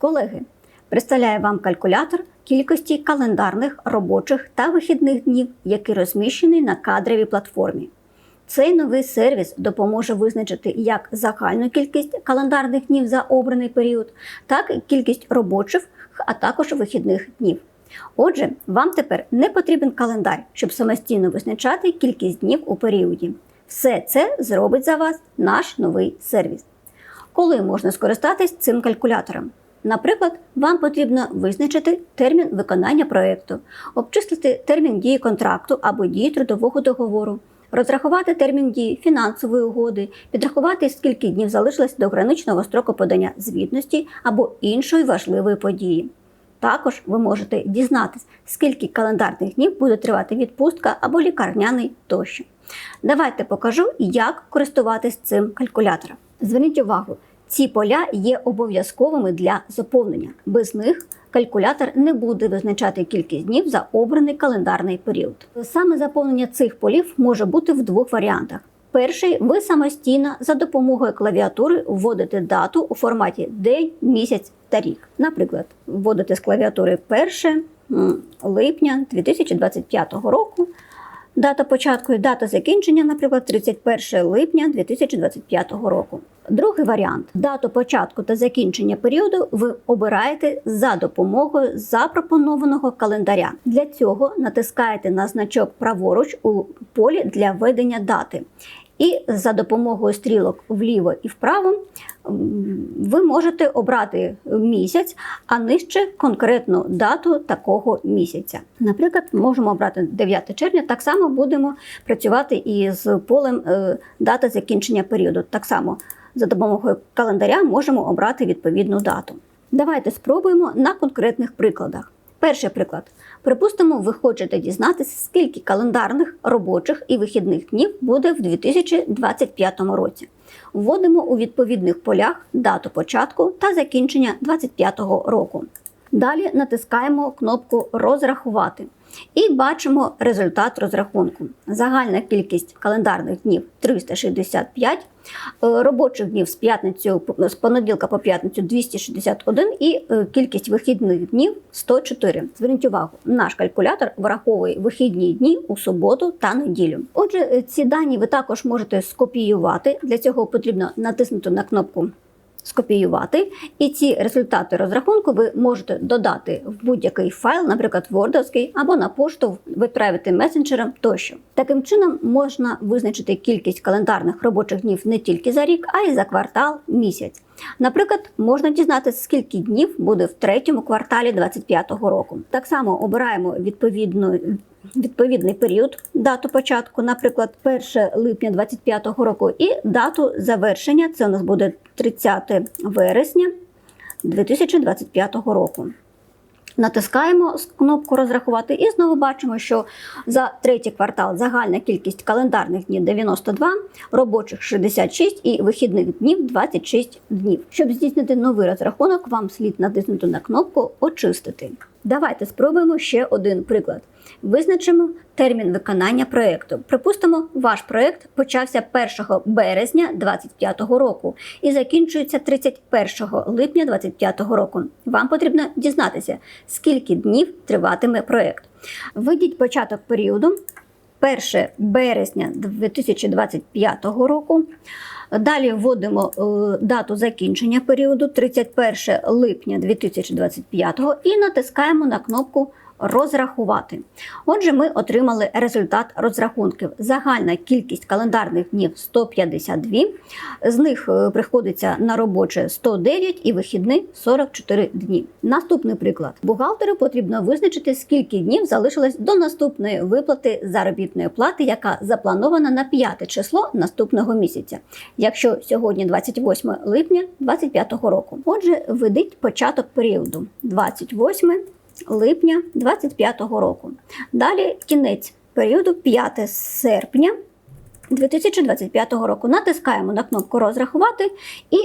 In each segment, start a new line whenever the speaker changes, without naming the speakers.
Колеги, представляю вам калькулятор кількості календарних робочих та вихідних днів, який розміщений на кадровій платформі. Цей новий сервіс допоможе визначити як загальну кількість календарних днів за обраний період, так і кількість робочих, а також вихідних днів. Отже, вам тепер не потрібен календар, щоб самостійно визначати кількість днів у періоді. Все це зробить за вас наш новий сервіс. Коли можна скористатись цим калькулятором? Наприклад, вам потрібно визначити термін виконання проєкту, обчислити термін дії контракту або дії трудового договору, розрахувати термін дії фінансової угоди, підрахувати, скільки днів залишилось до граничного строку подання звітності або іншої важливої події. Також ви можете дізнатись, скільки календарних днів буде тривати відпустка або лікарняний тощо. Давайте покажу, як користуватись цим калькулятором. Зверніть увагу, ці поля є обов'язковими для заповнення. Без них калькулятор не буде визначати кількість днів за обраний календарний період. Саме заповнення цих полів може бути в двох варіантах. Перший ви самостійно за допомогою клавіатури вводите дату у форматі день, місяць та рік. Наприклад, вводите з клавіатури 1 липня 2025 року. Дата початку і дата закінчення, наприклад, 31 липня 2025 року. Другий варіант дату початку та закінчення періоду ви обираєте за допомогою запропонованого календаря. Для цього натискаєте на значок праворуч у полі для введення дати. І за допомогою стрілок вліво і вправо ви можете обрати місяць, а нижче конкретну дату такого місяця. Наприклад, можемо обрати 9 червня. Так само будемо працювати і з полем е, дата закінчення періоду. Так само за допомогою календаря можемо обрати відповідну дату. Давайте спробуємо на конкретних прикладах. Перший приклад. Припустимо, ви хочете дізнатися, скільки календарних робочих і вихідних днів буде в 2025 році. Вводимо у відповідних полях дату початку та закінчення 2025 року. Далі натискаємо кнопку Розрахувати і бачимо результат розрахунку. Загальна кількість календарних днів 365, е, робочих днів з п'ятницю з понеділка по п'ятницю 261 і е, кількість вихідних днів 104. Зверніть увагу, наш калькулятор враховує вихідні дні у суботу та неділю. Отже, е, ці дані ви також можете скопіювати. Для цього потрібно натиснути на кнопку скопіювати, і ці результати розрахунку ви можете додати в будь-який файл, наприклад, Word або на пошту відправити месенджерам тощо. Таким чином можна визначити кількість календарних робочих днів не тільки за рік, а й за квартал місяць. Наприклад, можна дізнатися, скільки днів буде в третьому кварталі 2025 року. Так само обираємо відповідну відповідний період, дату початку, наприклад, 1 липня 2025 року, і дату завершення. Це у нас буде 30 вересня 2025 року. Натискаємо кнопку розрахувати і знову бачимо, що за третій квартал загальна кількість календарних днів 92, робочих 66 і вихідних днів 26 днів. Щоб здійснити новий розрахунок, вам слід натиснути на кнопку Очистити. Давайте спробуємо ще один приклад. Визначимо термін виконання проєкту. Припустимо, ваш проєкт почався 1 березня 2025 року і закінчується 31 липня 2025 року. Вам потрібно дізнатися, скільки днів триватиме проєкт. Введіть початок періоду 1 березня 2025 року. Далі вводимо е, дату закінчення періоду 31 липня 2025 і натискаємо на кнопку розрахувати. Отже, ми отримали результат розрахунків. Загальна кількість календарних днів 152, з них е, приходиться на робоче 109 і вихідні 44 дні. Наступний приклад: бухгалтеру потрібно визначити, скільки днів залишилось до наступної виплати заробітної плати, яка запланована на 5 число наступного місяця, якщо сьогодні 28 липня 2025 року. Отже, введіть початок періоду 28 липня 2025 року. Далі кінець періоду 5 серпня 2025 року. Натискаємо на кнопку Розрахувати і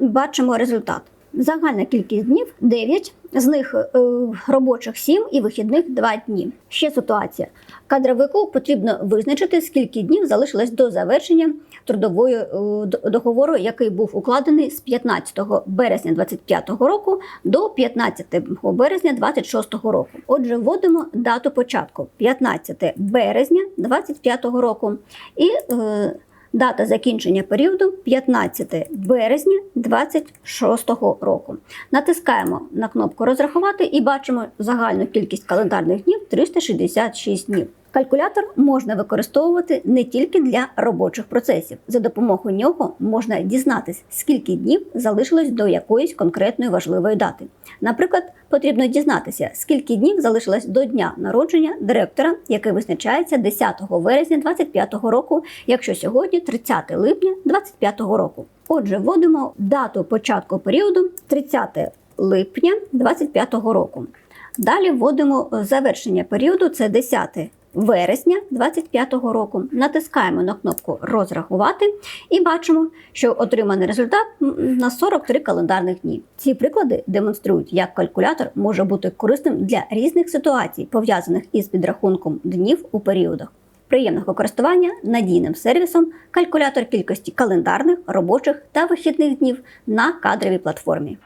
бачимо результат. Загальна кількість днів 9, з них е, робочих 7 і вихідних 2 дні. Ще ситуація. Кадровику потрібно визначити, скільки днів залишилось до завершення трудової е, договору, який був укладений з 15 березня 25 року до 15 березня 26 року. Отже, вводимо дату початку 15 березня 25 року і е, Дата закінчення періоду 15 березня 26 року. Натискаємо на кнопку Розрахувати і бачимо загальну кількість календарних днів 366 днів. Калькулятор можна використовувати не тільки для робочих процесів. За допомогою нього можна дізнатись, скільки днів залишилось до якоїсь конкретної важливої дати. Наприклад, потрібно дізнатися, скільки днів залишилось до дня народження директора, який визначається 10 вересня 2025 року, якщо сьогодні 30 липня 2025 року. Отже, вводимо дату початку періоду 30 липня 2025 року. Далі вводимо завершення періоду, це 10 вересня 2025 року. Натискаємо на кнопку Розрахувати і бачимо, що отриманий результат на 43 календарних дні. Ці приклади демонструють, як калькулятор може бути корисним для різних ситуацій, пов'язаних із підрахунком днів у періодах. Приємного користування надійним сервісом калькулятор кількості календарних, робочих та вихідних днів на кадровій платформі.